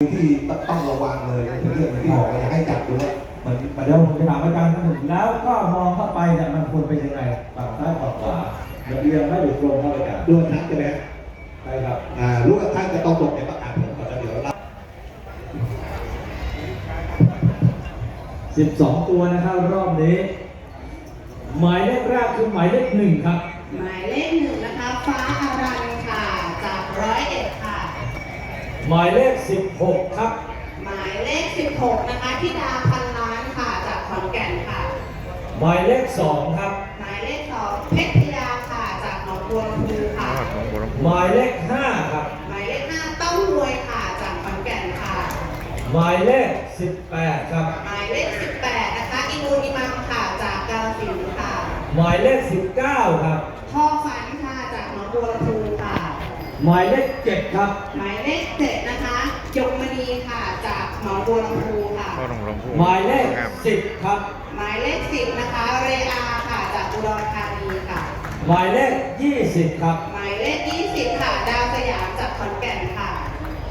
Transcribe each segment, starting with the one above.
ที่ต้องระวังเลยเป็นเรื่องที่บอกว่าอยากให้จับด้วยมันมันเดี๋ยวผมจะถามอาจารย์ท่านหนึ่งแล้วก็มองเข้าไปเนี่ยมันควรเป็นยังไงฝั่งซ้ายฝั่งขวาเรียงไม่หยุดตรงเข้าไปกันด้วนทักใช่ไหมใช่ครับอ่าลูกกระทั่งจะต้องตกในประกาศผลก่อนแล้วเดี๋ยวเรา12ตัวนะครับรอบนี้ หมายเลขแรกคือหมายเลขหนึ่งครับ หมายเลขหนึ่งนะคะ ฟ้าอารันค่ะ จากร้อยเอ็ดค่ะ หมายเลข 16 ครับ หมายเลขสิบหกนะคะธิดาพันล้านค่ะจากขอนแก่นค่ะ หมายเลข 2 ครับ หมายเลขสองเพชรพยาค่ะจากหนองบัวลำพูค่ะของบัวลำพูหมายเลข 5 ครับ หมายเลขห้าต้องรวยค่ะจากขอนแก่นค่ะ หมายเลข 18 ครับ หมายเลขสิบแปดนะคะอินูนิมัมค่ะจากกาฬสินธุ์ค่ะ หมายเลข 19 ครับ พ่อฝันค่ะจากหนองบัวลำพูค่ะ หมายเลข7ครับ หมายเลขเจ็ดนะคะยงมณีค่ะจากหนองบัวลำพูค่ะพ่อหลวงลำพูหมายเลขงาม10ครับ หมายเลขสิบนะคะเรอาค่ะจากอุดรธานีค่ะ หมายเลข20ครับ หมายเลขยี่สิบค่ะดาวสยามจากขอนแก่นค่ะ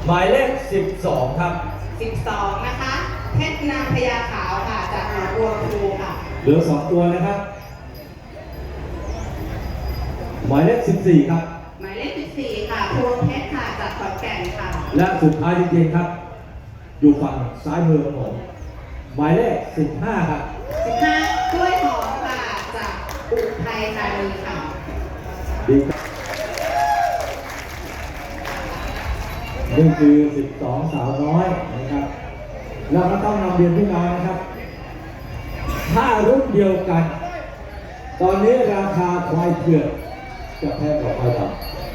หมายเลข12ครับ สิบสองนะคะเพชรนางพญาขาวค่ะจากหนองบัวลำพูค่ะ เหลือ2ตัวนะครับ หมายเลข14ครับ พวงเพชรค่ะจากขอนแก่นค่ะ และสุดท้ายจริงๆครับ อยู่ฝั่งซ้ายมือของผมหมายเลข15ครับสิบห้ากล้วยหอมค่ะจากอุทัยธานีค่ะ ดีครับนี่คือ 12 สาวน้อยนะครับ เราก็ต้องนำเรียนพี่น้องนะครับ ถ้ารุ่นเดียวกัน ตอนนี้ราคาควายเผือกจะแพงกว่าควายดำ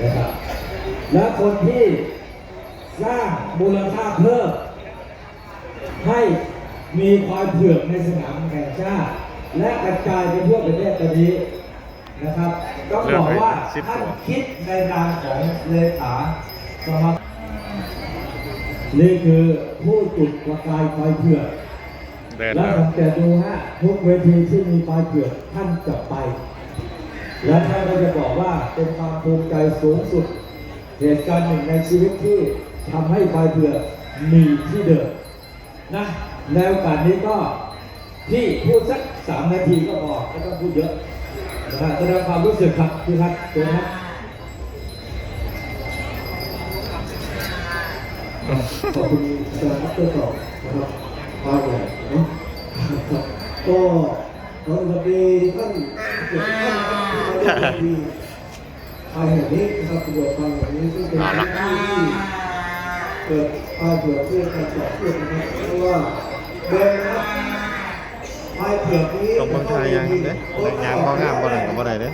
นะครับและคนที่สร้างมูลค่าเพิ่ม ให้มีควายเผือกในสนามแข่งชาติ และกระจายไปทั่วประเทศตอนนี้นะครับต้องบอกว่าท่านคิดในนามของเลขาสมาคมนี่คือผู้จุดประกายควายเผือกเดินแล้แล้ววสังเกตดูฮะทุกเวทีที่มีควายเผือกท่านจะไป และท่านก็จะบอกว่าเป็นความภูมิใจสูงสุด เหตุการณ์หนึ่งในชีวิตที่ทำให้ควายเผือกมีที่เดินนะในโอกาสนี้ก็ที่พูดสักสามนาทีก็พอไม่ต้องพูดเยอะนะแสดงความรู้สึกครับพี่พัดตัวครับขอบคุณอาจารย์ดรต่อนะครับมาใหญ่เนาะครับก็ ขอสวัสดีท่านเกียรติท่านนะครับที่มาร่วมพิธีไปแห่งนี้นะครับตรวจไปแห่งนี้ซึ่งเป็นที่ที่เกิดปลายเผือกเพื่อการต่อเพื่อนนะครับเพราะว่าเดิมนะครับปลายเผือกนี้ตรงเมืองไทยยังเด้ยางพ่องามบ่หนึ่งกับบ่ได้เด้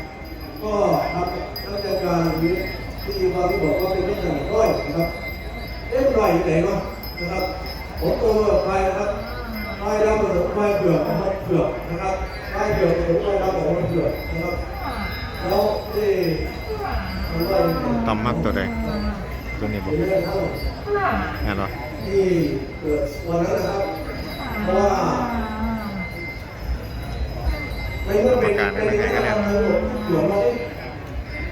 ก็ทำราชการนี้ที่ว่าที่บอกว่าเป็นรัชการร้อยนะครับเอ๊ะร้อยอยู่ไหนวะนะครับผมตัวไปนะครับ ไปดำผสมไปเผือกนะครับเผือกนะครับไปเผือกผสมไปดำผสมเผือกนะครับแล้วที่มันก็ตำมักตัวใดตัวนี้บ่เป็นเรื่องเท่าแม่นบ่ที่เกิดวันนั้นนะครับเพราะว่าในเมื่อเป็นในเรื่องการเมืองเผือกเรา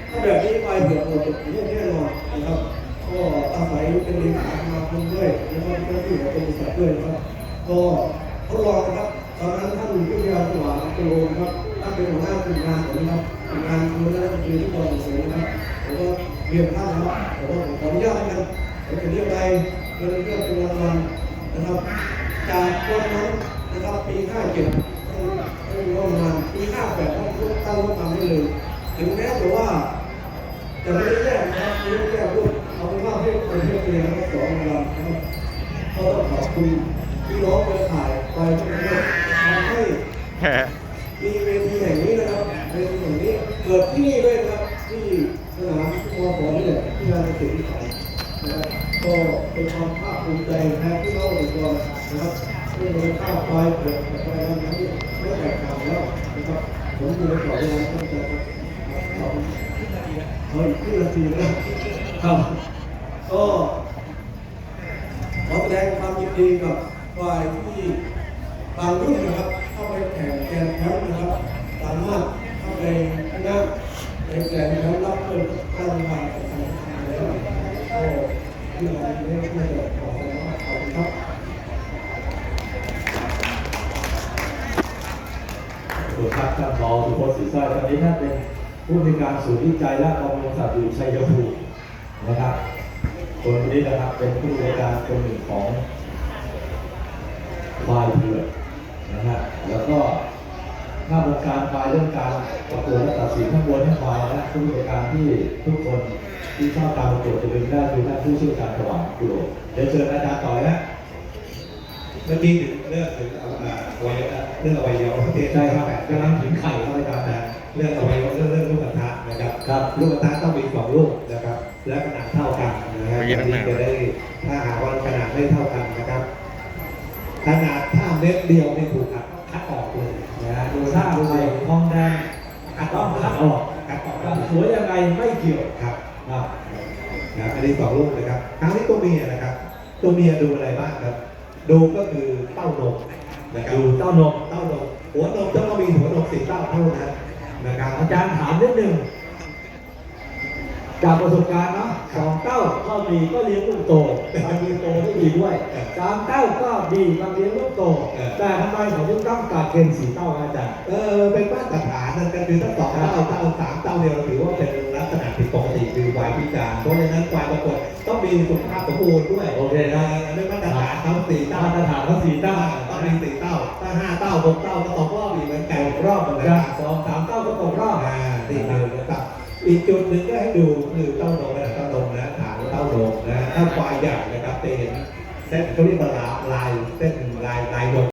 ถ้าแบบนี้ไปเผือกหมดเรื่องแน่นอนนะครับก็อาศัยเป็นเลขาสมาคมด้วยแล้วก็เป็นผู้ของบริษัทด้วยนะครับก็ ทดลองครับตอนนั้นท่านพิทยาสว่างโลนะครับท่านเป็นหัวหน้ากลุ่มงานผมนะครับกลุ่มงานคือนักดนตรีที่กองเสียงนะครับผมก็เรียนท่านนะครับผมก็ขออนุญาตนะครับผมจะเรียกไปเงินเรื่องเป็นรางวัลนะครับ จากวันนั้นนะครับปี57ท่านมีงบประมาณปี58ท่านตั้งงบประมาณได้เลยถึงแม้แต่ว่าจะไม่ได้แยกนะครับไม่ได้แยกรูปเอาเป็นว่าให้คนเพื่อนเรียนนะครับสองรางวัลนะครับก็ต้องขอบคุณ น้องเครือข่ายไปทุกคนทำให้มีเวทีแห่งนี้นะครับเวทีแห่งนี้เกิดที่นี่ด้วยนะครับที่สนามมอขอนี่แหละที่งานเกษตรวิสัยนะครับก็เป็นความภาคภูมิใจแทนพี่น้องทุกคนนะครับที่มีค่าไฟเกิดไปวันนี้ไม่แตกต่างแล้วนะครับผมอยู่ในขอเวลาท่านจะขอบคุณเฮ้ยขึ้นนาทีนะครับก็ขอแสดงความยินดีกับ ฝ่ายที่บางรุ่นนะครับ เข้าไปแข่งแกนแชมป์นะครับสามารถเข้าไปชนะในแกนแชมป์รับเงินค่าราคาของทางแล้วก็ที่เราไม่ไม่จะขอแสดงว่าขอบคุณครับสุครับท่านรองสุพจน์ศรีสร้อยตอนนี้ท่านเป็นผู้ในการศูนย์วิจัยและบำรุงสัตว์อยู่ชัยภูมินะครับคนนี้นะครับเป็นผู้ในการคนหนึ่งของ ควายเผือกนะฮะแล้วก็ถ้าวงการควายเรื่องการประกวดและตัดสินข้างบนให้ควายนะผู้ในวยการที่ทุกคนที่ชอบการประกวดจะเป็นได้คือท่านผู้เชี่ยวชาญสว่างกุโลเดี๋ยวเชิญอาจารย์ต่อเลยนะเมื่อกี้ถึงเรื่องถึงเอาอ่าอวัยวะเรื่องอวัยวะเพศใช่ครับแต่กำลังถึงไข่ครับอาจารย์นะนะเรื่องอวัยวะเรื่องเรื่องลูกกระทะนะครับครับลูกกระทะต้องมีสองลูกนะครับ และขนาดเท่ากันนะฮะเมื่อกี้ทั้งหน้าจะได้ถ้าหากว่าขนาดไม่เท่ากันนะครับ ขนาดถ้าเม็ดเดียวนี่ถูกคัดคัดออกเลยนะฮะดูถ้าถ้าดูไข่ทองแดงคัดอต้อองกคัดออกคัดออกจะสวยยังไงไม่เกี่ยวครับครับนะอันนี้สองลูกนะครับครั้งนี้ตัวเมียนะครับ ตัวเมียดูอะไรบ้างครับ ดูก็คือเต้านมนะครับดูเต้านมเต้านมหัวนมต้องมีหัวนมสีเต้าเท่านั้นนะครับอาจารย์ถามนิดหนึ่งจากประสบการณ์เนาะ สองเต้าก็ดีก็เลี้ยงลูกโตบางทีโตได้ดีด้วยสามเต้าก็ดีบางเลี้ยงลูกโต แต่ทำไมเขาถึงต้องการเกณฑ์สีเต้าอาจารย์ เออเป็นมาตรฐานนั่นก็คือถ้าสองเต้าเต้าสามเต้าเนี่ยเราถือว่าเป็นลักษณะผิดปกติคือวัยพิการเพราะฉะนั้นควายประกวดต้องมีสุขภาพสมบูรณ์ด้วย โอเคครับอันนี้มาตรฐานเขาสี่เต้ามาตรฐานเขาสี่เต้าต้องมีสี่เต้าถ้าห้าเต้าหกเต้าก็ตกรอบอีกเหมือนกันตกรอบเหมือนกันสองสามเต้าก็ตกรอบอ่านี่คือนะครับ อีกจุดหนึ่งก็ให้ดูคือเต้านมนะเต้านมนะฐานเต้านมนะถ้าควายใหญ่นะครับจะเห็นเส้นเขาเรียกว่าลายเส้นลายลายนม